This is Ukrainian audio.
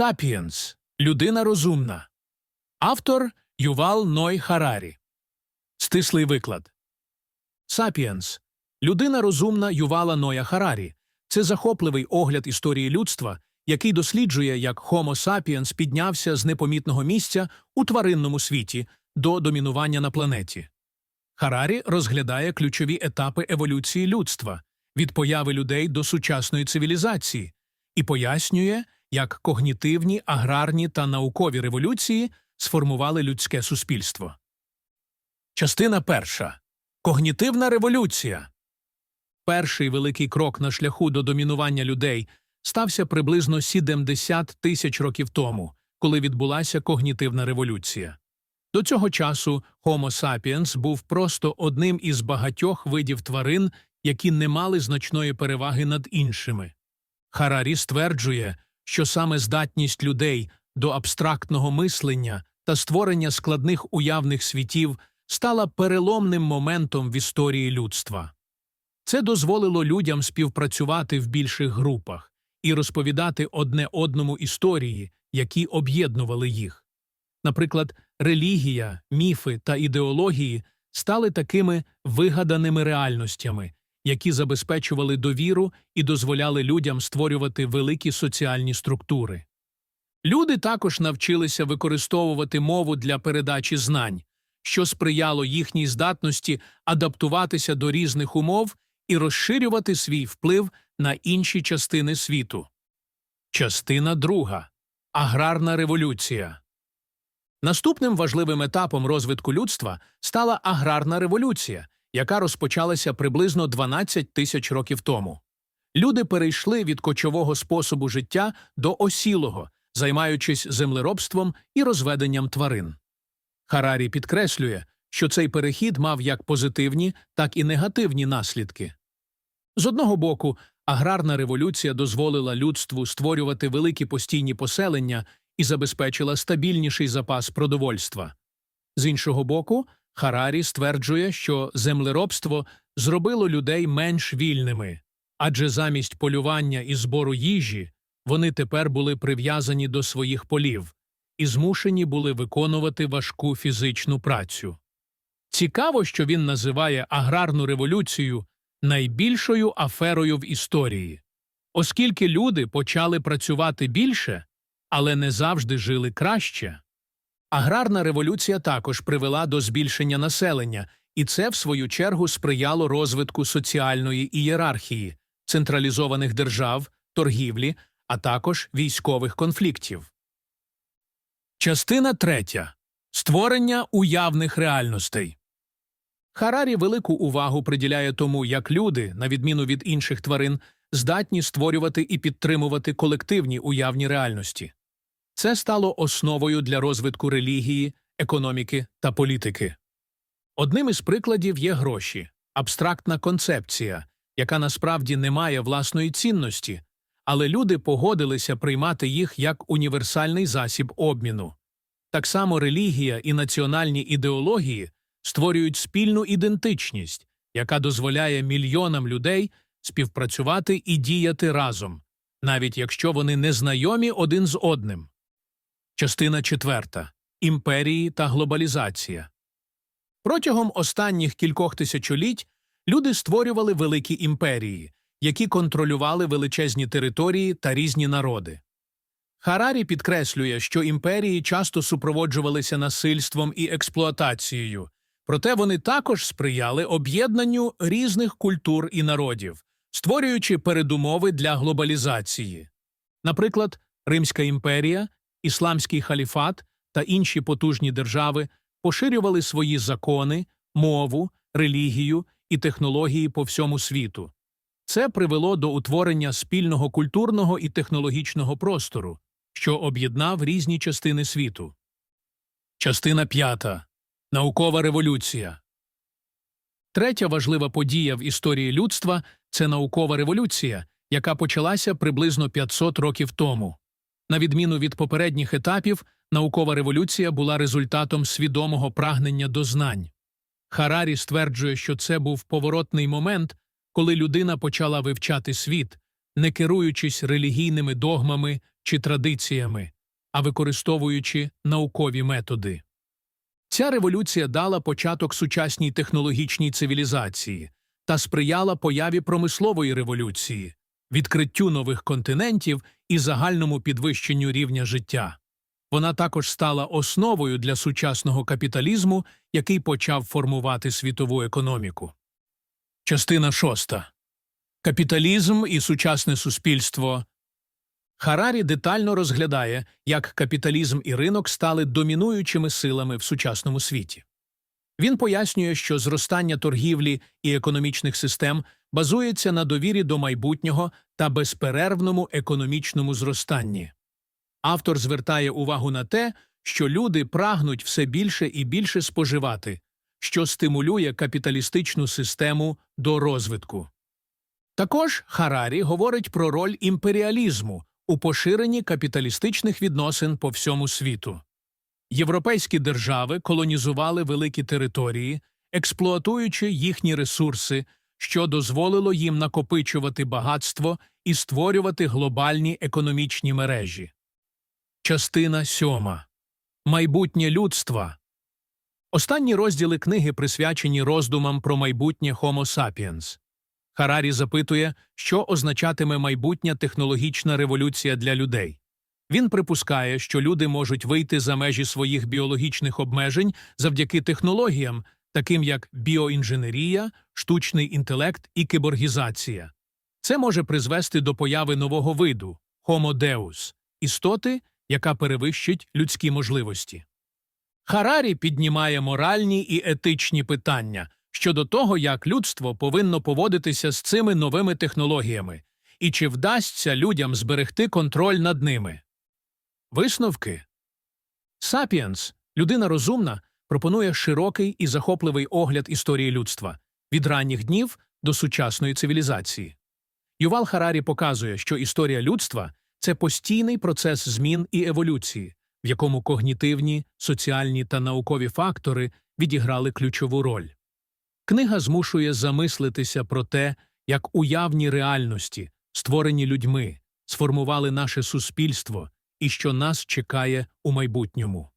Сапіенс Людина розумна. Автор Ювал Ной Харарі. Стислий виклад. Сапіенс Людина розумна Ювала Ноя Харарі. Це захопливий огляд історії людства, який досліджує, як Homo sapiens піднявся з непомітного місця у тваринному світі до домінування на планеті. Харарі розглядає ключові етапи еволюції людства від появи людей до сучасної цивілізації і пояснює, як когнітивні, аграрні та наукові революції сформували людське суспільство. Частина перша. Когнітивна революція. Перший великий крок на шляху до домінування людей стався приблизно 70 тисяч років тому, коли відбулася когнітивна революція. До цього часу Homo sapiens був просто одним із багатьох видів тварин, які не мали значної переваги над іншими. Харарі стверджує, що саме здатність людей до абстрактного мислення та створення складних уявних світів стала переломним моментом в історії людства. Це дозволило людям співпрацювати в більших групах і розповідати одне одному історії, які об'єднували їх. Наприклад, релігія, міфи та ідеології стали такими вигаданими реальностями, які забезпечували довіру і дозволяли людям створювати великі соціальні структури. Люди також навчилися використовувати мову для передачі знань, що сприяло їхній здатності адаптуватися до різних умов і розширювати свій вплив на інші частини світу. Частина друга. Аграрна революція. Наступним важливим етапом розвитку людства стала аграрна революція, яка розпочалася приблизно 12 тисяч років тому. Люди перейшли від кочового способу життя до осілого, займаючись землеробством і розведенням тварин. Харарі підкреслює, що цей перехід мав як позитивні, так і негативні наслідки. З одного боку, аграрна революція дозволила людству створювати великі постійні поселення і забезпечила стабільніший запас продовольства. З іншого боку, Харарі стверджує, що землеробство зробило людей менш вільними, адже замість полювання і збору їжі вони тепер були прив'язані до своїх полів і змушені були виконувати важку фізичну працю. Цікаво, що він називає аграрну революцію найбільшою аферою в історії, оскільки люди почали працювати більше, але не завжди жили краще. Аграрна революція також привела до збільшення населення, і це, в свою чергу, сприяло розвитку соціальної ієрархії, централізованих держав, торгівлі, а також військових конфліктів. Частина третя. Створення уявних реальностей. Харарі велику увагу приділяє тому, як люди, на відміну від інших тварин, здатні створювати і підтримувати колективні уявні реальності. Це стало основою для розвитку релігії, економіки та політики. Одним із прикладів є гроші абстрактна концепція, яка насправді не має власної цінності, але люди погодилися приймати їх як універсальний засіб обміну. Так само релігія і національні ідеології створюють спільну ідентичність, яка дозволяє мільйонам людей співпрацювати і діяти разом, навіть якщо вони не знайомі один з одним. Частина четверта. Імперії та глобалізація. Протягом останніх кількох тисячоліть люди створювали великі імперії, які контролювали величезні території та різні народи. Харарі підкреслює, що імперії часто супроводжувалися насильством і експлуатацією, проте вони також сприяли об'єднанню різних культур і народів, створюючи передумови для глобалізації. Наприклад, Римська імперія, Ісламський халіфат та інші потужні держави поширювали свої закони, мову, релігію і технології по всьому світу. Це привело до утворення спільного культурного і технологічного простору, що об'єднав різні частини світу. Частина п'ята. Наукова революція. Третя важлива подія в історії людства це наукова революція, яка почалася приблизно 500 років тому. На відміну від попередніх етапів, наукова революція була результатом свідомого прагнення до знань. Харарі стверджує, що це був поворотний момент, коли людина почала вивчати світ, не керуючись релігійними догмами чи традиціями, а використовуючи наукові методи. Ця революція дала початок сучасній технологічній цивілізації та сприяла появі промислової революції, відкриттю нових континентів і загальному підвищенню рівня життя. Вона також стала основою для сучасного капіталізму, який почав формувати світову економіку. Частина шоста. Капіталізм і сучасне суспільство. Харарі детально розглядає, як капіталізм і ринок стали домінуючими силами в сучасному світі. Він пояснює, що зростання торгівлі і економічних систем базується на довірі до майбутнього та безперервному економічному зростанні. Автор звертає увагу на те, що люди прагнуть все більше і більше споживати, що стимулює капіталістичну систему до розвитку. Також Харарі говорить про роль імперіалізму у поширенні капіталістичних відносин по всьому світу. Європейські держави колонізували великі території, експлуатуючи їхні ресурси, що дозволило їм накопичувати багатство і створювати глобальні економічні мережі. Частина сьома. Майбутнє людства. Останні розділи книги присвячені роздумам про майбутнє Homo sapiens. Харарі запитує, що означатиме майбутня технологічна революція для людей. Він припускає, що люди можуть вийти за межі своїх біологічних обмежень завдяки технологіям, таким як біоінженерія, штучний інтелект і киборгізація. Це може призвести до появи нового виду Homo Deus – істоти, яка перевищить людські можливості. Харарі піднімає моральні і етичні питання щодо того, як людство повинно поводитися з цими новими технологіями, і чи вдасться людям зберегти контроль над ними. Висновки Сапіенс, людина розумна, пропонує широкий і захопливий огляд історії людства від ранніх днів до сучасної цивілізації. Ювал Харарі показує, що історія людства це постійний процес змін і еволюції, в якому когнітивні, соціальні та наукові фактори відіграли ключову роль. Книга змушує замислитися про те, як уявні реальності, створені людьми, сформували наше суспільство і що нас чекає у майбутньому.